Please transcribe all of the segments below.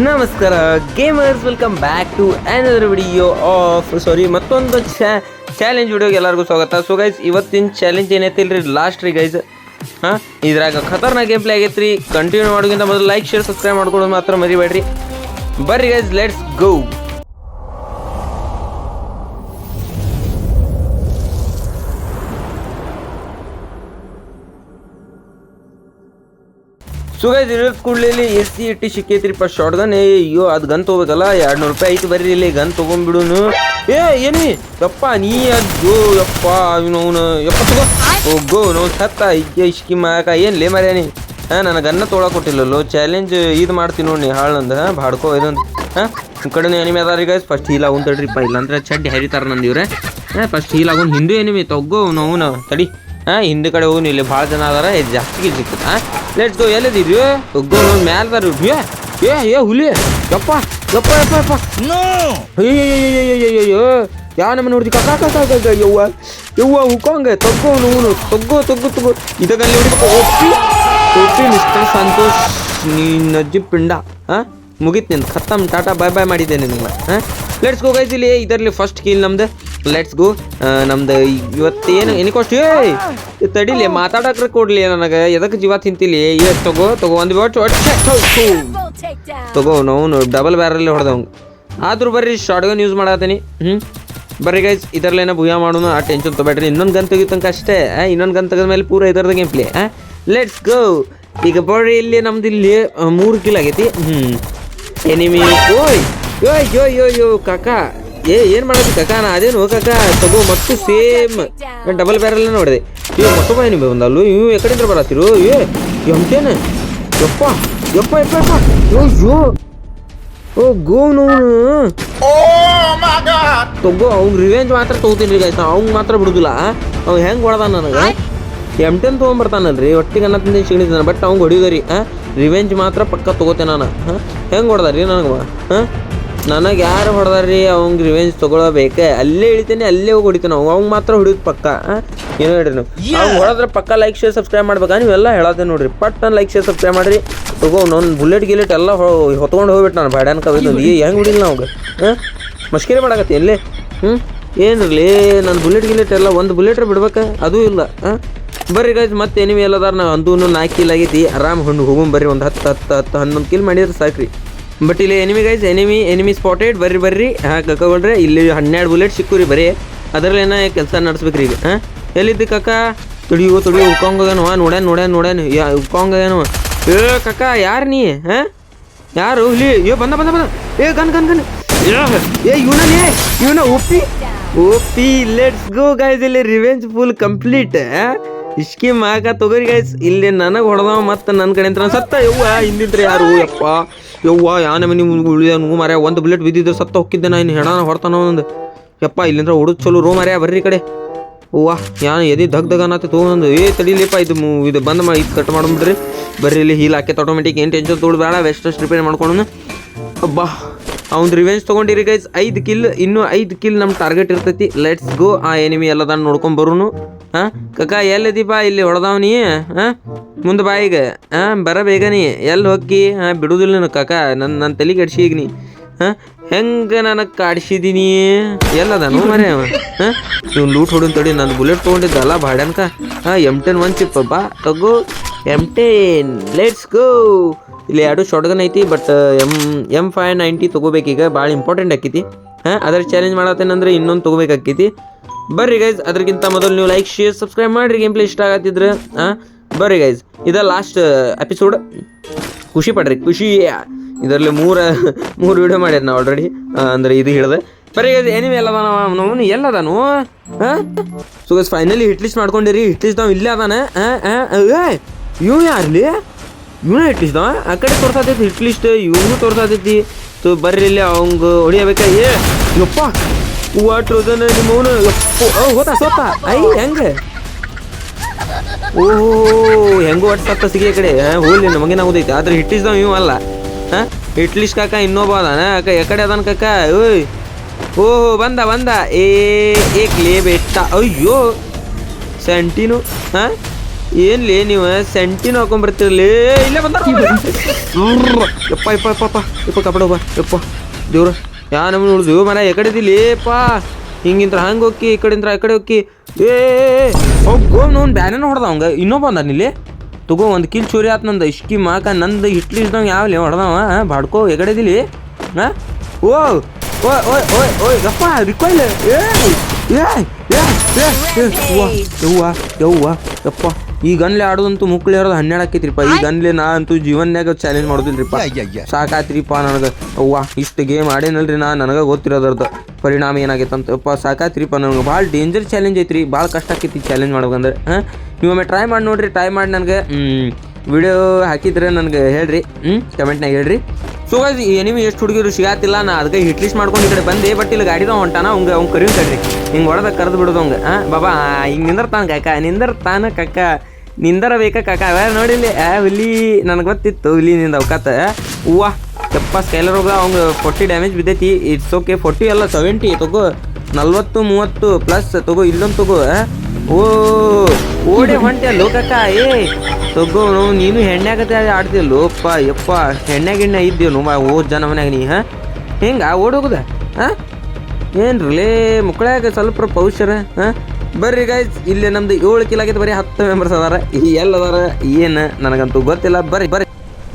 ನಮಸ್ಕಾರ gamers welcome back to another video of sorry ಮತ್ತೊಂದು challenge ವಿಡಿಯೋಗೆ ಎಲ್ಲರಿಗೂ ಸ್ವಾಗತ. ಸೊ ಗೈಸ್ ಇವತ್ತಿನ ಚಾಲೆಂಜ್ ಏನೈತಿಲ್ರಿ ಲಾಸ್ಟ್ ರೀ ಗೈಸ್ ಹಾಂ, ಇದ್ರಾಗ ಖತರ್ನಾಕ್ ಗೇಮ್ ಪ್ಲೇ ಆಗೈತ್ರಿ. ಕಂಟಿನ್ಯೂ ಮಾಡೋಕ್ಕಿಂತ ಮೊದಲು ಲೈಕ್ ಶೇರ್ ಸಬ್ಸ್ಕ್ರೈಬ್ ಮಾಡ್ಕೊಳ್ಳೋದು ಮಾತ್ರ ಮರಿಬೇಡ್ರಿ. ಬರ್ರಿ ಗೈಸ್ ಲೆಟ್ಸ್ ಗೋ ಸುಗೈಸ್ ಇರೋದ್ ಕೂಡಲೇ ಎಸ್ ಸಿ ಇಟ್ಟು ಸಿಕ್ಕೈತ್ರಿಪ್ಪ ಶಾರ್ಟ್ ಗನ್ ಅಯ್ಯೋ, ಅದು ಗನ್ ತೊಗೋಬೇಕಲ್ಲ? ಎರಡು ನೂರು ರೂಪಾಯಿ ಐತಿ ಬರ್ರಿ ಇಲ್ಲಿ, ಗನ್ ತೊಗೊಂಡ್ಬಿಡುನು. ಏ ಏನಿ ಯಪ್ಪ, ನೀ ಅದು ಯಪ್ಪ ಅವನು, ಯಪ್ಪ, ತಗೋ. ಹೋಗೋ ನೋ, ಸತ್ತ, ಇಕ್ಕೆ, ಇಷ್ಕಿ, ಮಾಕ. ಏನು ಲೇ ಮರ್ಯಾನಿ? ಹಾಂ ನನಗೆ ಗನ್ನ ತೊಗೊಳಕ್ಕೆ ಕೊಟ್ಟಿಲ್ಲಲ್ಲೋ ಚಾಲೆಂಜ್ ಇದು ಮಾಡ್ತೀನಿ ನೋಡಿ ಹಾಳು ನಂದು. ಹಾಂ ಬಾಡ್ಕೋ ಇದೊಂದು ಹಾಂ ನಿಮ್ಮ ಕಡೆ ಎನಿಮಿ ಅದಾರಿ ಗೈಸ್ ಫಸ್ಟ್ ಹೀಲ್ ಆಗುನ್ ತಡ್ರಿಪ್ಪ. ಇಲ್ಲಾಂದ್ರೆ ಚಡ್ಡಿ ಹರಿತಾರ ನಂದಿವ್ರೆ ಹಾಂ ಫಸ್ಟ್ ಹೀಲ್ ಆಗುನ್ ಹಿಂದೂ ಎನಿಮಿ ತಗೋ ನಾವು ತಡಿ. ಹಾಂ ಹಿಂದೆ ಕಡೆ ಹೋಗಿ ಇಲ್ಲಿ ಭಾಳ ಜನ ಅದಾರ ಜಾಸ್ತಿ ಸಿಕ್ತದೆ ಹಾಂ ಲೆಟ್ಸ್ ಗೋ ಎಲ್ಲಿದ್ದೀರಿ? ಗೋ ನೋಡಿ ಮ್ಯಾಲ ಬರ್ ಏ ಏ ಹುಲಿ. ಯಪ್ಪ ಯಪ್ಪ ಯಪ್ಪ ಯಪ್ಪ. ಅಯ್ಯೋ ಯಾ ನಮ್ಮ ನೋಡ್ದಿ ಕಕ್ಕ ಕಕ್ಕ ಯವ್ವ ಯವ್ವ ಹುಕ್ಕಂಗ ತಗ್ಗೋ ನೋನು ತಗ್ಗೋ ತಗ್ಗೋ ತಗೋ ಇದರಲ್ಲಿ ಹೊಡಿಬೇಕು ಒಪ್ಪಿ ಒಪ್ಪಿ ಮಿಸ್ಟರ್ ಸಂತೋಷ್ ನೀ ನಜ್ಜಿ ಪಿಂಡ ಹಾಂ ಮುಗೀತು ನಿಂದು. ಖತ್ತಮ್ ಟಾಟಾ ಬಾಯ್ ಬಾಯ್ ಮಾಡಿದ್ದೆ ನಿನ್ನ ಹಾಂ? ಲೆಟ್ಸ್ ಗೋ ಗೈಸ್ ಇಲ್ಲಿ ಇದರಲ್ಲಿ ಫಸ್ಟ್ ಕೀಲ್ ನಮ್ದು. ಲೆಟ್ಸ್ ಗೋ ನಮ್ದು ಇವತ್ತೇನು ಏನಕ್ಕೋಷ್ಟು ಏಯ್! ಇದ್ ತಡಿಲಿ, ಮಾತಾಡಕ್ರೆ ಕೊಡ್ಲಿ ನನಗೆ. ಎದಕ್ಕೆ ಜೀವ ತಿಂತಿಲಿ? ಏ, ತಗೋ ತಗೋ, ಒಂದು ಬಾಟ್. ತಗೋ ನಾವು ಡಬಲ್ ಬ್ಯಾರಲ್ಲಿ ಹೊಡೆದವಂಗೆ ಆದರೂ ಬರ್ರಿ ಶಾರ್ಟ್ಗನ್ ಯೂಸ್ ಮಾಡತ್ತೀನಿ ಹ್ಞೂ ಬರ್ರಿ ಗೈಸ್ ಇದರಲ್ಲೇನ ಭೂಯ ಮಾಡೋಣ ಆ ಟೆನ್ಷನ್ ತೊಗೊಬೇಡ್ರಿ. ಇನ್ನೊಂದು ಗನ್ ತೆಗಿತಂಕ ಅಷ್ಟೇ. ಇನ್ನೊಂದು ಗನ್ ತೆಗೆದ ಮೇಲೆ ಪೂರ ಇದರದ ಗೇಮ್ ಪ್ಲೇ ಲೆಟ್ಸ್ ಗೋ ಈಗ ಬರ್ರಿ, ಇಲ್ಲಿ ನಮ್ದು ಇಲ್ಲಿ ಮೂರು ಕಿಲ್ ಆಗೈತಿ. ಹ್ಞೂ ಎನಿಮಿ ಓಯ್ ಯೋಯ್ ಯೋ ಯೋ ಯೋ ಕಾಕಾ. ಏ ಏನು ಮಾಡೋದು ಕಾಕಾ? ನಾ ಅದೇನು ಕಾಕ? ತಗೋ ಮತ್ತು ಸೇಮ್ ಡಬಲ್ ಬ್ಯಾರಲ್ ನೋಡಿದೆ. ಇವ್ ಮತ್ತೊಬ್ಬ ಎನಿಮಿ ಬಂದಲ್ಲು? ಇವು ಎಕಡೆಯಿಂದ ಬರತ್ತಿರು? ಏ ಎಂತೇನೆ ಯಪ್ಪ ಯಪ್ಪ ಯಪ್ಪ ಯಪ್ಪ. ಯೋ ಯೋ. ಓ ಗೋ ನೋನು ತಗೋ ಅವ್ನ್ ರಿವೆಂಜ್ ಮಾತ್ರ ತಗೋತೀನಿ ರೀ ಆಯ್ತಾ? ಅವ್ನ್ ಮಾತ್ರ ಬಿಡುದಿಲ್ಲ ಅವ್ ಹೆಂಗ್ ಹೊಡೆದ ನನಗೆ? ಎಂ ಟೆನ್ ತೊಗೊಂಬರ್ತಾನಲ್ರಿ ಒಟ್ಟಿಗೆ ಅನ್ನ ತಿಂದ ಸಿಗಣಿದ್ದಾನೆ ಬಟ್ ಅವ್ನ್ ಹೊಡಿಯೋದ್ರಿ ಹಾಂ ರಿವೆಂಜ್ ಮಾತ್ರ ಪಕ್ಕ ತೊಗೋತೇನೆ ನಾನು. ಹಾಂ? ಹೆಂಗೆ ಹೊಡೆದಾರಿ ನನಗೆ? ಹಾಂ? ನನಗೆ ಯಾರು ಹೊಡೆದಾರ್ರಿ ಅವ್ನಿಗೆ ರಿವೆಂಜ್ ತೊಗೊಳಬೇಕೆ? ಅಲ್ಲೇ ಇಳಿತೇನೆ ಅಲ್ಲೇ ಹೋಗಿ ಹೊಡಿತಾನೆ ಅವ್ ಅವ್ಗೆ ಮಾತ್ರ ಹೊಡಿಯೋದು ಪಕ್ಕ. ಹಾಂ? ಏನೋ ಹೇಳ್ರಿ ನೀವು. ಅವ್ನು ಹೊಡೆದ್ರೆ ಪಕ್ಕ ಲೈಕ್ ಶೇರ್ ಸಬ್ಸ್ಕ್ರೈಬ್ ಮಾಡ್ಬೇಕಾ? ನೀವೆಲ್ಲ ಹೇಳತ್ತೆ ನೋಡ್ರಿ. ಪಟ್ ಲೈಕ್ ಶೇರ್ ಸಬ್ಸ್ಕ್ರೈಬ್ ಮಾಡಿರಿ. ತಗೋ ನನ್ನ ಬುಲೆಟ್ ಗಿಲೆಟ್ ಎಲ್ಲ ಹೊತ್ಕೊಂಡು ಹೋಗ್ಬಿಟ್ಟು ನಾನು. ಬಾಡ್ಯಾನ ಕವಿದು ಈ ಹೆಂಗೆ ಹೊಡಿಲ್ಲ ನಾವು ಹಾಂ? ಮಸ್ಕಿರಿ ಮಾಡಾಕತ್ತಿ ಎಲ್ಲೇ? ಹ್ಞೂ ಏನಿರಲಿ ನಾನು ಬುಲೆಟ್ ಗಿಲೆಟ್ ಎಲ್ಲ ಒಂದು ಬುಲೆಟ್ರ್ ಬಿಡ್ಬೇಕಾ? ಅದೂ ಇಲ್ಲ. ಹಾಂ? ಬರ್ರಿ ಗೈಸ್ ಮತ್ತೆ ಎನಿಮಿ ಎಲ್ಲದಾರ ನಾ ಅಂದೂ ನಾಲ್ಕು ಕಿಲ್ ಆಗೈತಿ. ಆರಾಮ್ ಹೊಂಡು ಹೋಗೋಣ ಬರ್ರಿ ಒಂದು ಹತ್ತು ಹತ್ತು ಹತ್ತು ಹನ್ನೊಂದು ಕಿಲ್ ಮಾಡಿದ್ರೆ ಸಾಕ್ರಿ. ಬಟ್ ಇಲ್ಲಿ enemy guys enemy enemy spotted ಬರ್ರಿ ಬರ್ರಿ. ಹಾಂ ಕಕ್ಕೊಳ್ರಿ. ಇಲ್ಲಿ ಹನ್ನೆರಡು ಬುಲೆಟ್ ಸಿಕ್ಕುರಿ ಬರೀ. ಅದರಲ್ಲಿ ಏನೋ ಕೆಲಸ ನಡೆಸ್ಬೇಕ್ರಿ ಈಗ ಹಾಂ? ಎಲ್ಲಿದ್ದಿ ಕಕ್ಕ ತುಡಿಯೋ ತುಡಿಯೋ ಉಕ್ಕೊಂಗೇನು ನೋಡ್ಯಾನ ನೋಡ್ಯಾನ ನೋಡ್ಯಾನ. ಯಾ ಉಕ್ಕೊಂಗೇನು ಏ ಕಕ್ಕ ಯಾರು ನೀ ಹಾಂ? ಯಾರು? ಇಲ್ಲಿ ಏ ಬಂದ ಬಂದ ಬಂದ. ಏ ಗನ್ ಗನ್ ಗನ್. ಏ ನೀ ಇವನ ಒಪ್ಪಿ ಒಪ್ಪಿ ಲೆಟ್ಸ್ ಗೋ ಗೈಸ್ ಇಲ್ಲಿ ರಿವೆಂಜ್ ಫುಲ್ ಕಂಪ್ಲೀಟ್ ಇಷ್ಕಿ ಮಾಕ ತೊಗರಿ ಗೈಸ್ ಇಲ್ಲಿ ನನಗೆ ಹೊಡೆದವ ಮತ್ತೆ ನನ್ನ ಕಡೆ ಅಂತ ಸತ್ತ. ಯವ್ವ, ಹಿಂದಿದ್ರೆ ಯಾರು? ಯಪ್ಪ, ಯವ್ವ, ಯಾನ ಮನೆ ಉಳಿದ ನೂ ಮರ್ಯ ಒಂದು ಬುಲೆಟ್ ಬಿದ್ದಿದ್ದು ಸತ್ತ ಹೊಕ್ಕಿದ್ದೆ ನಾ ಇನ್ನು ಹೆಣನ ಹೊಡ್ತಾನ ಒಂದು ಯಪ್ಪ, ಇಲ್ಲಿಂದ್ರ ಹುಡುಗ ಚಲೋ ರೋ ಮರ್ಯ ಬರ್ರಿ ಕಡೆ. ಅವ್ವ ಯಾನ ಎದಿ ದಗ್ ದಗ್ ಅನ್ನತ್ತೆ ತೊಗೊಂಡು ಏ, ತಡಿಲಿಪ್ಪ, ಇದು ಇದು ಬಂದ್ ಮಾಡಿ ಇದು ಕಟ್ ಮಾಡ್ಬಿಡ್ರಿ. ಬರ್ರಿ ಇಲ್ಲಿ ಹೀಲ್ ಹಾಕಿ ಆಟೋಮೆಟಿಕ್ ಏನು ಟೆನ್ಷನ್ ತೊಗೊಳ್ಬೇಡ ವೆಸ್ಟ್ ರಿಪೇರ್ ಮಾಡ್ಕೊಂಡು ಅಬ್ಬಾ ಅವ್ನು ರಿವೆಂಜ್ ತೊಗೊಂಡಿರಿ ಗೈಸ್ ಐದು ಕಿಲ್ ಇನ್ನೂ ಐದು ಕಿಲ್ ನಮ್ಮ ಟಾರ್ಗೆಟ್ ಇರ್ತೈತಿ. ಲೆಟ್ಸ್ ಗೋ ಆ ಎನಿಮಿ ಎಲ್ಲದನ್ನು ನೋಡ್ಕೊಂಡು ಬರುನು. ಹಾಂ? ಕಕ್ಕ ಎಲ್ಲಿದ್ದೀಪ ಇಲ್ಲಿ ಹೊಡೆದವ್ ನೀ, ಹಾಂ? ಮುಂದೆ ಬಾ ಈಗ, ಹಾಂ? ಬರ ಬೇಗ ನೀ, ಎಲ್ಲಿ ಹೋಗಿ ಹಾಂ, ಬಿಡುದಿಲ್ಲ ನಾನು ಕಕ್ಕ ನನ್ನ ನನ್ನ ತಲೆ ಕೆಡ್ಸಿ ಈಗ ನೀ, ಹಾಂ? ಹೆಂಗೆ ನನಗೆ ಕಾಡ್ಸಿದೀನಿ ಎಲ್ಲದಾನು ಮರೆ ಅವ, ಹಾಂ? ನೀವು ಲೂಟ್ ಹೊಡಿನ್ ತಡಿ, ನಾನು ಬುಲೆಟ್ ತೊಗೊಂಡಿದ್ದಲ್ಲ ಬಾಡ್ಯನ್ಕ. ಹಾಂ ಎಂ ಟೆನ್ ಒನ್ ಚಿಪ್ ಬಾ, ತಗೋ ಎಂ ಟೆನ್ ಲೆಟ್ಸ್ ಗೋ ಇಲ್ಲಿ ಎರಡು ಶಾರ್ಟ್ಗನ್ ಐತಿ but M M five ninety ತೊಗೋಬೇಕೀಗ ಭಾಳ ಇಂಪಾರ್ಟೆಂಟ್ ಆಕೈತಿ. ಹಾಂ, ಅದ್ರ ಚಾಲೆಂಜ್ ಮಾಡತ್ತೇನಂದ್ರೆ ಇನ್ನೊಂದು ತೊಗೋಬೇಕಾಕೈತಿ. ಬರ್ರಿ ಗೈಸ್ ಅದಕ್ಕಿಂತ ಮೊದಲು ನೀವು ಲೈಕ್ ಶೇರ್ ಸಬ್ಸ್ಕ್ರೈಬ್ ಮಾಡಿರಿ ಗೇಮ್ ಪ್ಲೇ ಇಷ್ಟ ಆಗತ್ತಿದ್ರೆ ಹಾಂ ಬರ್ರಿ ಗೈಸ್ ಇದ ಲಾಸ್ಟ್ ಎಪಿಸೋಡ್ ಖುಷಿ ಪಡ್ರಿ, ಖುಷಿ. ಇದರಲ್ಲಿ ಮೂರ, ಮೂರು ವಿಡಿಯೋ ಮಾಡ್ಯಾರ ನಾವು ಆಲ್ರೆಡಿ ಅಂದ್ರೆ ಇದು ಹಿಡ್ದೆ. ಬರೀ ಏನಿವೆ ಎಲ್ಲದಾನ ಅವನು ಎಲ್ಲದಾನು? ಹಾಂ so guys finally hit list ಮಾಡ್ಕೊಂಡಿರಿ hit list ನಾವು ಇಲ್ಲೇ ಅದಾನೆ ಇವ್ ಯಾರ್ಲಿ? ಇವನೇ ಹಿಟ್ ಲಿಸ್ಟ್ ಆ? ಕಡೆ ತೋರ್ಸಾತೈತಿ ಹಿಟ್ ಲಿಸ್ಟ್ ಇವನು ತೋರ್ಸಾತೈತಿ. ಸೊ ಬರ್ರಿ ಇಲ್ಲಿ ಅವಂಗ ಹೊಡಿಯಬೇಕ? ಏ, ಯಪ್ಪ! ವಾಟ್ ರೋದನ ನಿಮ್ಮ ಅವನು ಹೋತಾ ಸೋತ ಐ ಹೆಂಗೆ ಓ ಹೆಂಗೋ ಒಟ್ಟು ಸತ್ತ ಸಿಗಿ ಕಡೆ ಹೋಗ್ಲಿ ನಮಗೆ ನಾವುದೈತಿ ಆದ್ರೆ ಹಿಟ್ಟಿಸ್ದವ ಇವು ಅಲ್ಲ ಹಾಂ ಹಿಟ್ಲಿಸ್ ಕಾಕ ಇನ್ನೊಬ್ಬ ಅದಾನ. ಅಕ್ಕ ಎಕಡೆ ಅದಾನ ಕಾಕ? ಓಯ್. ಓಹೋ ಬಂದ ಬಂದ. ಏ ಏಕ್ ಲೇ ಬೆಟ್ಟ. ಅಯ್ಯೋ. ಸೆಂಟಿನು ಹಾಂ? ಏನ್ಲಿ ನೀವು ಸೆಂಟಿನ ಹಾಕೊಂಡ್ಬರ್ತಿರ್ಲಿ ಇಲ್ಲೇ ಬಂದ ಯಪ್ಪ ಯಪ್ಪ ಯಪ್ಪ ಯಪ್ಪ. ಯಪ್ಪ ಕಪಡ ಯಪ್ಪ. ದೇವ್ರ. ಯಾ ನಮ್ಮ ಈ ಕಡೆ ಎಕಡೆದಿಲ್ಲಿ ಏಪಾ ಹಿಂಗಿಂತ್ರ ಹಂಗೆ ಹೋಗಿ ಈ ಕಡೆಂದ್ರ ಆ ಕಡೆ ಹೋಗಿ ಏ ಹೋಗೋ ನೋನ್ ಬ್ಯಾನೇನ ಹೊಡೆದ ಅವಂಗ ಇನ್ನೊಬ್ಬ ಇಲ್ಲಿ. ತಗೋ, ಒಂದು ಕಿಲ್ ಚೋರಿ ಆತು ನಂದು ಇಷ್ಕಿ ಮಾಕ ನಂದು ಹಿಟ್ಲಿ ಇದ್ದಂಗೆ ಯಾವಲಿ ಹೊಡೆದವ ಬಾಡ್ಕೋ ಎಕಡೆದಿಲ್ಲಿ ಹಾ ಓ ಓ ಓಯ್ ಓಯ್ ಓಯ್ ರಿಕಾಯ್ಲ್ ಏ ಏ ಏ ಏ ಯವ್ವ ಯವ್ವ, ಯಪ್ಪ. ಈ ಗನ್ಲೆ ಆಡೋದಂತೂ ಮುಕ್ಳು ಇರೋದು ಹನ್ನೆರಡು ಆಕೈತ್ರಿಪ್ಪ. ಈ ಗನ್ಲೆ ನಾ ಅಂತೂ ಜೀವನ್ಯಾಗ ಚಾಲೆಂಜ್ ಮಾಡೋದಿಲ್ರಿಪ್ಪ. ಸಾಕಾತ್ರಿಪ್ಪ ನನಗೆ. ಅವ್ವ ಇಷ್ಟು ಗೇಮ್ ಆಡೇನಲ್ರಿ ನಾ ನನಗೆ ಗೊತ್ತಿರೋದ್ರದ್ದು ಪರಿಣಾಮ ಏನಾಗೈತಂತಪ್ಪ ಸಾಕಾತ್ರಿಪ್ಪ ನನಗೆ. ಭಾಳ ಡೇಂಜರ್ ಚಾಲೆಂಜ್ ಐತ್ರಿ. ಭಾಳ ಕಷ್ಟ ಆಕೈತಿ ಚಾಲೆಂಜ್ ಮಾಡ್ಬೇಕಂದ್ರೆ. ಹಾಂ? ನೀವೊಮ್ಮೆ ಟ್ರೈ ಮಾಡಿ ನೋಡಿರಿ ಟ್ರೈ ಮಾಡಿ ನನಗೆ ವಿಡಿಯೋ ಹಾಕಿದ್ರೆ ನನಗೆ ಹೇಳ್ರಿ. ಹ್ಞೂ ಕಮೆಂಟ್ನಾಗ ಹೇಳ್ರಿ. ಸೊ ಗೈಸ್ ಎನಿಮಿ ಎಷ್ಟು ಹುಡುಗಿರು ಸಿಗಾತಿಲ್ಲ ನಾ ಅದಕ್ಕೆ ಹಿಟ್ ಲಿಸ್ಟ್ ಮಾಡ್ಕೊಂಡು ಈ ಕಡೆ ಬಂದೆ ಬಟ್ ಇಲ್ಲಿ ಗಾಡಿದ ಹೊಂಟಾನ ಅವ್ಗ ಅವ್ನು ಕರಿಯು ಕಡ್ರಿ ಹಿಂಗೆ ಹೊಡೆದ ಕರೆದು ಬಿಡೋದು ಅವ್ಗೆ. ಹಾಂ ಬಾಬಾ ಹಿಂಗೆ ನಿಂದರ್ತಾನ ಕಾಕ ನಿಂದರ್ತಾನ ಕಾಕ. ನಿಂದರ ಬೇಕಾ ಕಾಕ? ಅವ ನೋಡಿಲ್ಲಿ ಆ, ಹುಲಿ ನನಗೆ ಗೊತ್ತಿತ್ತು ಹುಲಿ ನಿಂದ ಅವಕಾತ. ಹೂವ, ಯಪ್ಪ, ಸ್ಕೈಲರ್ ಹೋಗ ಅವ್ಗೆ ಫೋರ್ಟಿ ಡ್ಯಾಮೇಜ್ ಬಿದ್ದೈತಿ. ಇಟ್ಸ್ ಓಕೆ ಫೋರ್ಟಿ ಅಲ್ಲ ಸೆವೆಂಟಿ ತಗೋ. ನಲ್ವತ್ತು, ಮೂವತ್ತು ಪ್ಲಸ್ ತಗೋ, ಇಲ್ಲೊಂದು ತಗೋ ಓ, ಓಡೆ ಹೊಂಟೆ ಲೋಕಕ್ಕ ಏ. ತಗೋ, ನಾವು, ನೀನು ಹೆಣ್ಣಾಗತ್ತೆ ಆಡ್ತಿಲ್ಲೋ ಅಪ್ಪ ಯಪ್ಪ ಹೆಣ್ಣೆ ಗಿಣ್ಣೆ ಇದ್ದೀವಿ ಮಾ ಓ ಜನ ಮನ್ಯಾಗ ನೀ, ಹಾಂ. ಹೆಂಗ ಓಡೋಗುದ ಹಾಂ ಏನ್ರಲೇ ಮುಕ್ಕಳ್ಯಾಗ ಸ್ವಲ್ಪ ಪೌಷರ ಹಾಂ ಬರ್ರಿ ಗೈಸ್ ಇಲ್ಲಿ ನಮ್ದು ಏಳು ಕಿಲ್ ಆಗಿತ್ತು ಬರೀ ಹತ್ತು ಮೆಂಬರ್ಸ್ ಅದಾರ. ಎಲ್ಲ ಅದಾರ, ಏನು ನನಗಂತೂ ಗೊತ್ತಿಲ್ಲ. ಬರ್ರಿ ಬರ್ರಿ.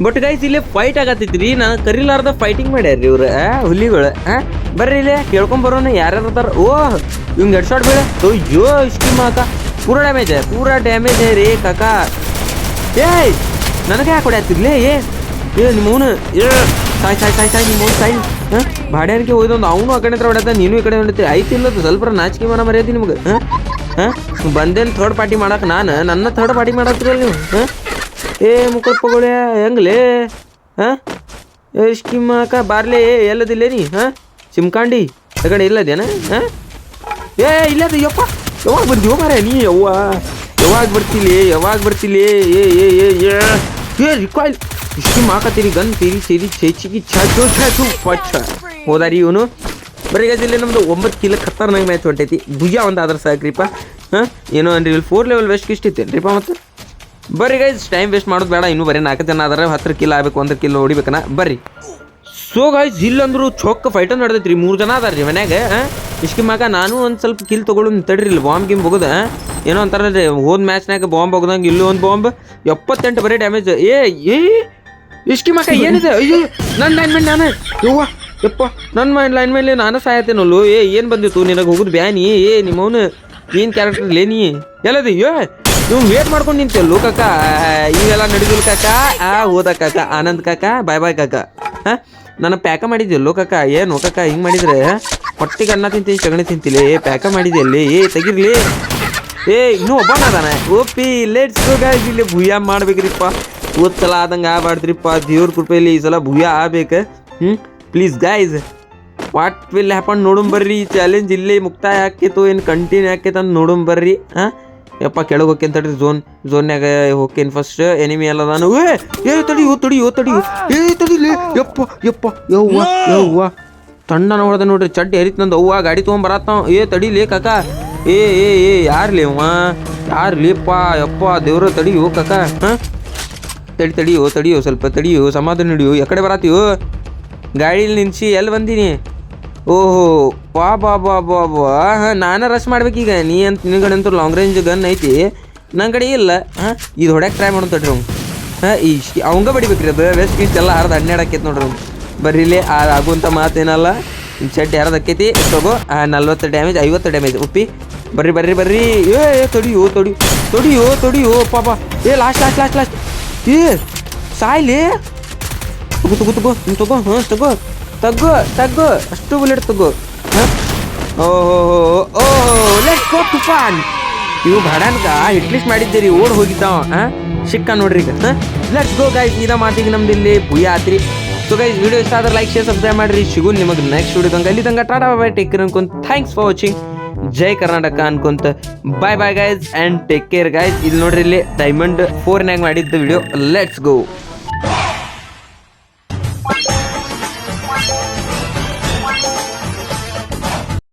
ಬಟ್ ಗೈಸ್ ಇಲ್ಲಿ ಫೈಟ್ ಆಗತ್ತಿದ್ರಿ. ನಾನು ಕರಿಲಾರ್ದ ಫೈಟಿಂಗ್ ಮಾಡ್ಯಾರ್ರಿ ಇವ್ರು ಹುಲಿಗಳು ಹಾಂ ಬರ್ರಿ ಇಲ್ಲಿ, ಕೇಳ್ಕೊಂಡ್ ಬರೋಣ ಯಾರ್ಯಾರು ಅದಾರ? ಓ ಇವ್ ಹೆಡ್ ಶಾಟ್ ಬೇಡ ಅಯ್ಯೋ, ಇಷ್ಟು ಮಾಕ. ಪೂರಾ ಡ್ಯಾಮೇಜ್ ಪೂರಾ ಡ್ಯಾಮೇಜ್ ರೀ, ಕಾಕ. ಏಯ್, ನನಗೆ ಯಾಕೆ ಹೊಡ್ಯಾತಿರ್ಲಿ? ಏ ನಿಮ್ಮವನು ಏ. ಸಾಯ್ ಸಾಯ್ ಸಾಯ್ ಸಾಯ್ ನಿಮ್ಮ ಸಾಯ್ ಹಾಂ? ಬಾಡ್ಯಾನಿಗೆ ಹೋಯ್ದೊಂದು ಅವನು ಆ ಕಡೆ ಹತ್ರ ಹೊಡೆದ ನೀನು ಈ ಕಡೆ ಹೊಡಿತಿ ಐತಿ ಇಲ್ಲದು, ಸ್ವಲ್ಪ ನಾಚಿಕೆ ಮನ ಮರ್ಯಾದಿ ನಿಮ್ಗೆ. ಹಾಂ? ಹಾಂ? ಬಂದೇನು ಥರ್ಡ್ ಪಾರ್ಟಿ ಮಾಡಕ್ಕೆ ನಾನು? ನನ್ನ ಥರ್ಡ್ ಪಾರ್ಟಿ ಮಾಡತ್ತೀರಲ್ಲ ನೀವು? ಹಾಂ? ಏ ಮುಕ್ಕಳ್ಪಗಳೇ ಹೆಂಗ್ಲೇ? ಹಾಂ? ಎಷ್ಟಿಮ್ಮಕ್ಕ ಬಾರ್ಲೆ ಎಲ್ಲದಿಲ್ಲ ನೀ? ಹಾಂ? ಸಿಮ್ಕಾಂಡಿ ಕಡೆ ಇಲ್ಲದೇನ? ಹಾಂ? ಏ, ಇಲ್ಲದ ಯಪ್ಪ ಯಾವಾಗ ಬಂದಿವ ಮಾರ ನೀ ಯವ್ವ. ಯಾವಾಗ ಬರ್ತಿಲಿ ಯಾವಾಗ ಬರ್ತೀಲಿ, ಏ ಏ ಏ ಏ. ಏ ರಿಕಾಯ್ಲ್ ಇಷ್ಟು ಮಾಕತ್ತೀರಿ ಗನ್ ತೀರಿ ಸೇರಿ ಚೇಚಿಗಿ ಚಾಚು ಚಾಚು ಪಚ್ಚ ಹೋದಾರಿ ಇವನು ಬರೀ ಇಲ್ಲಿ ನಮ್ದು ಒಂಬತ್ತು ಕಿಲೋ ಖತರ್ನಾಗ ಮ್ಯಾಚ್ ಹೊಂಟೈತಿ ಭುಜ ಒಂದು ಆದ್ರೆ ಸಾಕ್ರಿಪ್ಪ ಹಾಂ ಏನೋ ಅಂದ್ರೆ ಇಲ್ಲಿ ಫೋರ್ ಲೆವೆಲ್ ವೆಸ್ಟ್ ಇಷ್ಟ ಇತ್ತೇನ್ರಿಪ್ಪ ಮತ್ತೆ ಬರ್ರಿ ಗೈಸ್ ಟೈಮ್ ವೇಸ್ಟ್ ಮಾಡೋದು ಬೇಡ ಇನ್ನೂ ಬರೀ ನಾಲ್ಕು ಜನ ಅದಾರ ಹತ್ತು ಕಿಲೋ ಆಗಬೇಕು ಒಂದು ಕಿಲೋ ಹೊಡಿಬೇಕನ ಬರ್ರಿ ಸೊ ಗಾಯ್ಸ್ ಇಲ್ಲಂದ್ರು ಚೊಕ್ಕ ಫೈಟ್ ನಡೆದೈತ್ರಿ ಮೂರು ಜನ ಅದಾರ ರೀ ಮನ್ಯಾಗ ಇಷ್ಕಿ ಮಗ ನಾನು ಒಂದು ಸ್ವಲ್ಪ ಕಿಲ್ ತಗೊಳು ತಡ್ರಿ ಇಲ್ಲಿ ಬಾಂಬ್ ಗಿಂಬ್ ಹೋಗುದ ಏನೋ ಅಂತಾರಲ್ರಿ ಹೋದ ಮ್ಯಾಚ್ನಾಗ ಬಾಂಬ್ ಹೋಗ್ದಂಗೆ ಇಲ್ಲೂ ಒಂದು ಬಾಂಬ್ ಎಪ್ಪತ್ತೆಂಟು ಬರೀ ಡ್ಯಾಮೇಜ್ ಏ ಏ ಇಷ್ಕಿ ಮಕ್ಕ ಏನಿದೆ? ಅಯ್ಯೋ ನನ್ನ ಲೈನ್ ಮೇಲೆ ನಾನು. ಯವ್ವ, ಯಪ್ಪ ನನ್ನ ಮೈಂಡ್ ಲೈನ್ ಮೇಲೆ ನಾನು ಸಾಯತ್ತೇನಲ್ಲೋ? ಏ, ಏನು ಬಂದಿತ್ತು? ನಿನಗೆ ಹೋಗುದು ಬ್ಯಾನಿ? ಏ, ನಿಮ್ಮವನು ಏನು ಕ್ಯಾರೆಕ್ಟರ್ ಲೇ ನೀ ಎಲ್ಲದಿ? ಅಯ್ಯೋ ನೀವು ವೇಟ್ ಮಾಡ್ಕೊಂಡು ನಿಂತಲ್ಲೋ ಕಾಕ? ಇವೆಲ್ಲ ನಡೆದಿಲ್ಲ ಕಾಕ? ಆ, ಹೋದ ಕಾಕ, ಆನಂದ್ ಕಾಕ ಬಾಯ್ ಬಾಯ್ ಕಾಕ. ಹಾಂ? ನನ್ನ ಪ್ಯಾಕ ಮಾಡಿದ್ಯಲ್ಲೋ ಕಾಕ? ಏನು ಕಾಕ, ಹಿಂಗೆ ಮಾಡಿದ್ರೆ ಹೊಟ್ಟಿಗೆ ಅನ್ನ ತಿಂತೀನಿ ಸಗಣಿ ತಿಂತಿಲ್ಲ ಏ ಪ್ಯಾಕ ಮಾಡಿದ್ಯಲ್ಲಿ? ಏ, ತೆಗಿರ್ಲಿ? ಏ ಇನ್ನೂ ಒಬ್ಬನ ಅದಾನೆ. ಓಪಿ ಲೇಟ್ಸ್ ಗಾಯ್ಸ್ ಇಲ್ಲಿ ಭೂಯ ಮಾಡ್ಬೇಕ್ರಿಪ್ಪ. ಓದ್ಸಲ ಸಲ ಆದಂಗೆ ಆಗ್ಬಾರ್ದ್ರಿಪ್ಪ. ದೇವ್ರ ಕೃಪೆಯಲ್ಲಿ ಈ ಸಲ ಭೂಯ ಆಗ್ಬೇಕು. ಹ್ಞೂ please guys what will happen ನೋಡೋಣ ಬರ್ರಿ. ಚಾಲೆಂಜ್ ಇಲ್ಲೇ ಮುಕ್ತಾಯ ಹಾಕಿತ್ತು ಏನು ಕಂಟಿನ್ಯೂ ಹಾಕೈತೆ ಅಂತ ನೋಡೋಣ ಬರ್ರಿ ಹಾಂ ಯಪ್ಪ ಕೆಳಗೆ ಹೋಗ್ಯಂತ ತಡ್ರಿ ಝೋನ್ ಝೋನ್ಯಾಗ ಹೋಗ್ಕೇನ್ ಫಸ್ಟ್ ಎನಿಮಿ ಎಲ್ಲ ನಾನು ಏ ಏ ತಡಿಯೋ ಓ ತಡಿ ಏ ತಡಿಲಿ ಯಪ್ಪ ಯಪ್ಪ ಯವ್ವ ಯವ್ವ. ತಣ್ಣನ ಹೊಡೆದ ನೋಡ್ರಿ ಚಡ್ಡಿ ಹರಿತ್ ನಂದು ಅವ್ವ ಗಾಡಿ ತೊಗೊಂಬರತ್ತಾವ ಏ ತಡಿ ಲೇ ಕಾಕ. ಏ ಏ ಏ, ಯಾರ್ಲಿ ಅವ ಯಾರ್ಲಿಪ್ಪ ಯಪ್ಪ ದೇವ್ರ ತಡಿಯೋ, ಕಾಕ. ಹಾಂ? ತಡಿ, ತಡಿಯೋ ತಡಿಯೋ, ಸ್ವಲ್ಪ ತಡಿಯೋ, ಸಮಾಧಾನ ಹಿಡಿಯೋ. ಎಕಡೆ ಬರತ್ತೀಯೋ ಗಾಡೀಲಿ ನಿಂಚಿ ಎಲ್ಲಿ ಬಂದೀನಿ? ಓಹೋ ಬಾ ಬಾ ಬಾ ಬಾ ಬಾ ಹಾಂ, ನಾನು ರಶ್ ಮಾಡ್ಬೇಕೀಗ. ನೀ ಅಂತ ನಿನಗಡಂತೂ ಲಾಂಗ್ ರೇಂಜ್ ಗನ್ ಐತಿ. ನನ್ನ ಕಡೆ ಇಲ್ಲ. ಹಾಂ? ಇದು ಹೊಡ್ಯಾಕೆ ಟ್ರೈ ಮಾಡೋಣ ತಡ್ರಿ ಅವ್ನು. ಹಾಂ, ಈ ಅವಂಗ ಬಡಿಬೇಕ್ರಿ ಅದು. ವೆಸ್ಟ್ ಗೀಸ್ಟ್ ಎಲ್ಲ ಹರಿದು ಹನ್ನೆರಡು ನೋಡ್ರಿ ಬರ್ರಿಲಿ ಆಗುವಂಥ ಮಾತೇನಲ್ಲ. ಶೆಡ್ ಯಾರದು ಆಕೈತಿ? ತಗೋ ನಲ್ವತ್ತು ಡ್ಯಾಮೇಜ್ ಐವತ್ತು ಡ್ಯಾಮೇಜ್ ಉಪ್ಪಿ ಬರ್ರಿ ಬರ್ರಿ ಬರ್ರಿ. ಏ ತೊಡಿಯೋ, ತೊಡಿ, ತೊಡಿಯೋ ತೊಡಿಯೋ ಪಾಪ ಏ ಲಾಸ್ಟ್ ಲಾಸ್ಟ್ ಲಾಸ್ಟ್ ಲಾಸ್ಟ್ ಏ, ಸಾಯ್ಲಿ. ತಗೋ ತಗೋ ತಗೋ, ನೀನು ತಗೋ, ಹಾಂ, ತಗೋ. ತಗೋ ತಗೋ. ಅಷ್ಟು ಬುಲೆಟ್ ತಗೋ. ಹಾಂ. ಓಹೋ ಓಹೋ ಲೆಟ್ಸ್ ಗೋ ತುಫಾನ್. ಇವು ಬಡನ್ಗ ಹಿಟ್ಲಿಸ್ಟ್ ಮಾಡಿದ್ದೀರಿ ಓಡ್ ಹೋಗಿದ್ದಾವ, ಹಾಂ. ಸಿಕ್ಕ ನೋಡ್ರಿ ಈಗ, ಹಾಂ. ಲೆಟ್ಸ್ ಗೋ ಗೈಸ್ ಇದ ಮಾತಿಗೆ ನಮ್ದು ಇಲ್ಲಿ ಭೂಯ ಆತ್ರಿ. ಸೊ ಗೈಸ್ ವಿಡಿಯೋ ಇಷ್ಟ ಆದ್ರೆ ಲೈಕ್ ಶೇರ್ ಸಬ್ಸ್ಕ್ರೈಬ್ ಮಾಡಿರಿ. ಸಿಗು ನಿಮಗೆ ನೆಕ್ಸ್ಟ್ ವಿಡಿಯೋ ದಂಗ ಅಲ್ಲಿ ತಂಗ ಟಾಟಾ, ಬಾಯ್ ಟೇಕ್ ಕೇರ್ ಅನ್ಕೊಂತ ಥ್ಯಾಂಕ್ಸ್ ಫಾರ್ ವಾಚಿಂಗ್ ಜೈ Karnataka ಅನ್ಕೊಂತ. Bye bye guys and take care guys ಇಲ್ಲಿ ನೋಡ್ರಿ, ಇಲ್ಲಿ ಡೈಮಂಡ್ ಫೋರ್ನ್ಯಾಗ ಮಾಡಿದ್ದ ವಿಡಿಯೋ ಲೆಟ್ಸ್ ಗೋ